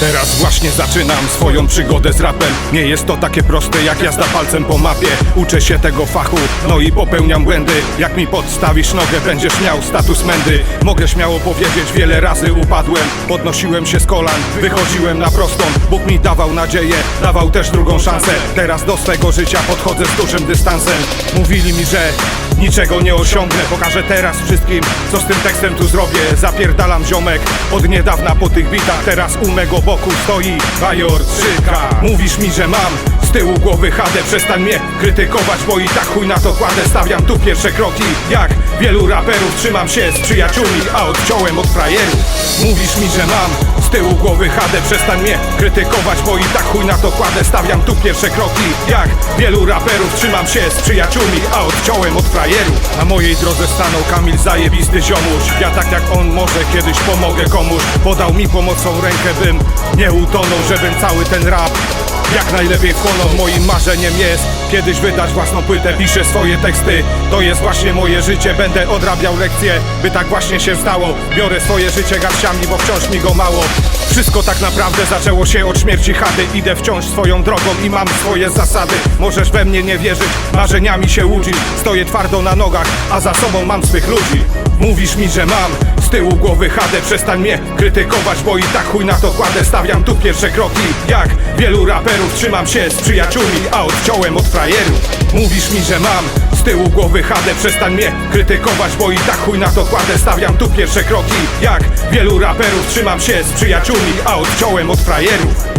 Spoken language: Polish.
Teraz właśnie zaczynam swoją przygodę z rapem. Nie jest to takie proste jak jazda palcem po mapie. Uczę się tego fachu, no i popełniam błędy. Jak mi podstawisz nogę, będziesz miał status mędy. Mogę śmiało powiedzieć, wiele razy upadłem. Podnosiłem się z kolan, wychodziłem na prostą. Bóg mi dawał nadzieję, dawał też drugą szansę. Teraz do swego życia podchodzę z dużym dystansem. Mówili mi, że niczego nie osiągnę. Pokażę teraz wszystkim, co z tym tekstem tu zrobię. Zapierdalam ziomek od niedawna po tych bitach. Teraz u mego boku stoi Bajor Trzyka Mówisz mi, że mam z tyłu głowy chadę Przestań mnie krytykować, bo i tak chuj na to kładę. Stawiam tu pierwsze kroki, jak wielu raperów. Trzymam się z przyjaciółmi, a odciąłem od frajerów. Mówisz mi, że mam z tyłu głowy chadę Przestań mnie krytykować, bo i tak chuj na to kładę. Stawiam tu pierwsze kroki, jak wielu raperów. Trzymam się z przyjaciółmi, a odciąłem od frajerów Na mojej drodze stanął Kamil zajebisty ziomuś. Ja tak jak on może kiedyś pomogę komuś Podał mi pomocą rękę, bym nie utonął Żebym cały ten rap jak najlepiej wchłonął Moim marzeniem jest. Kiedyś wydać własną płytę Piszę swoje teksty, to jest właśnie moje życie Będę odrabiał lekcje, by tak właśnie się stało. Biorę swoje życie garściami, bo wciąż mi go mało Wszystko tak naprawdę zaczęło się od śmierci chaty. Idę wciąż swoją drogą i mam swoje zasady. Możesz we mnie nie wierzyć, marzeniami się łudzić Stoję twardo na nogach, a za sobą mam swych ludzi. Mówisz mi, że mam z tyłu głowy chadę. Przestań mnie krytykować, bo i tak chuj na to kładę. Stawiam tu pierwsze kroki, jak wielu raperów Trzymam się z przyjaciółmi, a odciąłem od frajerów. Mówisz mi, że mam tyłu głowy chadę Przestań mnie krytykować, bo i tak chuj na to kładę. Stawiam tu pierwsze kroki, jak wielu raperów. Trzymam się z przyjaciółmi, a odciąłem od frajerów